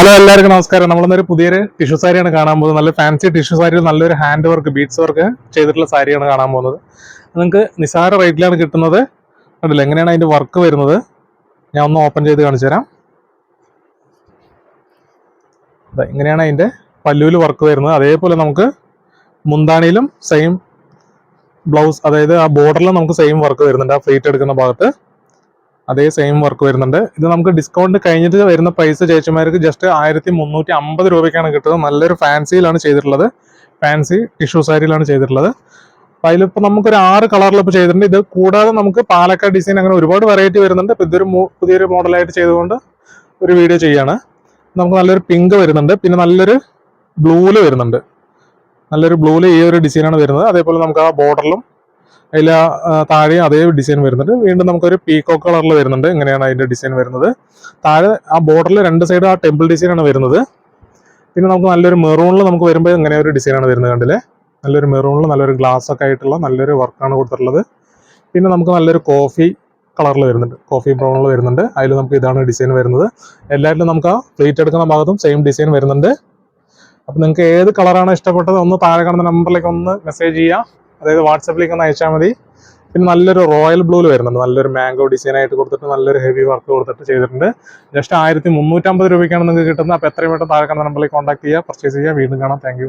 Hello എല്ലാവർക്കും നമസ്കാരം. നമ്മളിന്നൊരു പുതിയൊരു ടിഷ്യൂ സാരിയാണ് കാണാൻ പോകുന്നത്. നല്ല ഫാൻസി ടിഷ്യൂ സാരി നല്ലൊരു ഹാൻഡ് വർക്ക് ബീഡ്സ് വർക്ക് ചെയ്തിട്ടുള്ള സാരിയാണ് കാണാൻ പോകുന്നത്. നിങ്ങൾക്ക് നിസാര റേറ്റിലാണ് കിട്ടുന്നത്. കണ്ടില്ല? എങ്ങനെയാണ് അതിന്റെ വർക്ക് വരുന്നത്? ഞാൻ ഒന്ന് ഓപ്പൺ ചെയ്ത് കാണിച്ചു തരാം. അതെ എങ്ങനെയാണ് അതിന്റെ പല്ലുവിൽ വർക്ക് വരുന്നത്. അതേപോലെ നമുക്ക് മുന്താണിയിലും സെയിം ബ്ലൗസ് അതായത് ആ ബോർഡറിലും നമുക്ക് സെയിം വർക്ക് വരുന്നുണ്ട് ആ ഫ്ലീറ്റ് എടുക്കുന്ന ഭാഗത്ത്. അതേ സെയിം വർക്ക് വരുന്നുണ്ട്. ഇത് നമുക്ക് ഡിസ്കൗണ്ട് കഴിഞ്ഞിട്ട് വരുന്ന പൈസ ചേച്ചിമാർക്ക് ജസ്റ്റ് ആയിരത്തി മുന്നൂറ്റി അമ്പത് രൂപയ്ക്കാണ് കിട്ടുന്നത്. നല്ലൊരു ഫാൻസിയിലാണ് ചെയ്തിട്ടുള്ളത്. ഫാൻസി ടിഷ്യൂ സാരിയിലാണ് ചെയ്തിട്ടുള്ളത്. അപ്പൊ അതിലിപ്പോൾ നമുക്കൊരു ആറ് കളറിൽ ഇപ്പോൾ ചെയ്തിട്ടുണ്ട്. ഇത് കൂടാതെ നമുക്ക് പാലക്കാട് ഡിസൈൻ അങ്ങനെ ഒരുപാട് വെറൈറ്റി വരുന്നുണ്ട്. ഇപ്പോൾ ഇതൊരു പുതിയൊരു മോഡലായിട്ട് ചെയ്തുകൊണ്ട് ഒരു വീഡിയോ ചെയ്യാണ്. നമുക്ക് നല്ലൊരു പിങ്ക് വരുന്നുണ്ട്. പിന്നെ നല്ലൊരു ബ്ലൂൽ വരുന്നുണ്ട്. നല്ലൊരു ബ്ലൂൽ ഈ ഒരു ഡിസൈനാണ് വരുന്നത്. അതേപോലെ നമുക്ക് ആ ബോർഡറിലും അതിൽ താഴെ അതേ ഡിസൈൻ വരുന്നുണ്ട്. വീണ്ടും നമുക്കൊരു പീക്കോ കളറിൽ വരുന്നുണ്ട്. ഇങ്ങനെയാണ് അതിന്റെ ഡിസൈൻ വരുന്നത്. താഴെ ആ ബോർഡറിൽ രണ്ട് സൈഡ് ആ ടെമ്പിൾ ഡിസൈനാണ് വരുന്നത്. പിന്നെ നമുക്ക് നല്ലൊരു മെറൂണിൽ നമുക്ക് വരുമ്പോൾ ഇങ്ങനെ ഒരു ഡിസൈനാണ് വരുന്നത് കണ്ടില്ലേ? നല്ലൊരു മെറൂണിൽ നല്ലൊരു ഗ്ലാസ് ഒക്കെ ആയിട്ടുള്ള നല്ലൊരു വർക്കാണ് കൊടുത്തിട്ടുള്ളത്. പിന്നെ നമുക്ക് നല്ലൊരു കോഫി കളറിൽ വരുന്നുണ്ട്. കോഫി ബ്രൗണിൽ വരുന്നുണ്ട്. അതിൽ നമുക്ക് ഇതാണ് ഡിസൈൻ വരുന്നത്. എല്ലാവരിലും നമുക്ക് ആ പ്ലേറ്റ് എടുക്കുന്ന ഭാഗത്തും സെയിം ഡിസൈൻ വരുന്നുണ്ട്. അപ്പം നിങ്ങൾക്ക് ഏത് കളറാണ് ഇഷ്ടപ്പെട്ടത് ഒന്ന് താഴെ കാണുന്ന നമ്പറിലേക്ക് ഒന്ന് മെസ്സേജ് ചെയ്യുക അതായത് വാട്സപ്പിലേക്ക് ഒന്ന് അയച്ചാൽ മതി. പിന്നെ നല്ലൊരു റോയൽ ബ്ലൂവിൽ വരുന്നുണ്ട്. നല്ലൊരു മാംഗോ ഡിസൈൻ ആയിട്ട് കൊടുത്തിട്ട് നല്ലൊരു ഹെവി വർക്ക് കൊടുത്തിട്ട് ചെയ്തിട്ടുണ്ട്. ജസ്റ്റ് ആയിരത്തി മുന്നൂറ്റമ്പത് രൂപയ്ക്കാണ് നിങ്ങൾക്ക് കിട്ടുന്നത്. അപ്പോൾ എത്രയും പെട്ടെന്ന് താഴെ നമ്പറിലേക്ക് കോൺടാക്ട് ചെയ്യുക പർച്ചേസ് ചെയ്യുക. വീണ്ടും കാണാം. താങ്ക്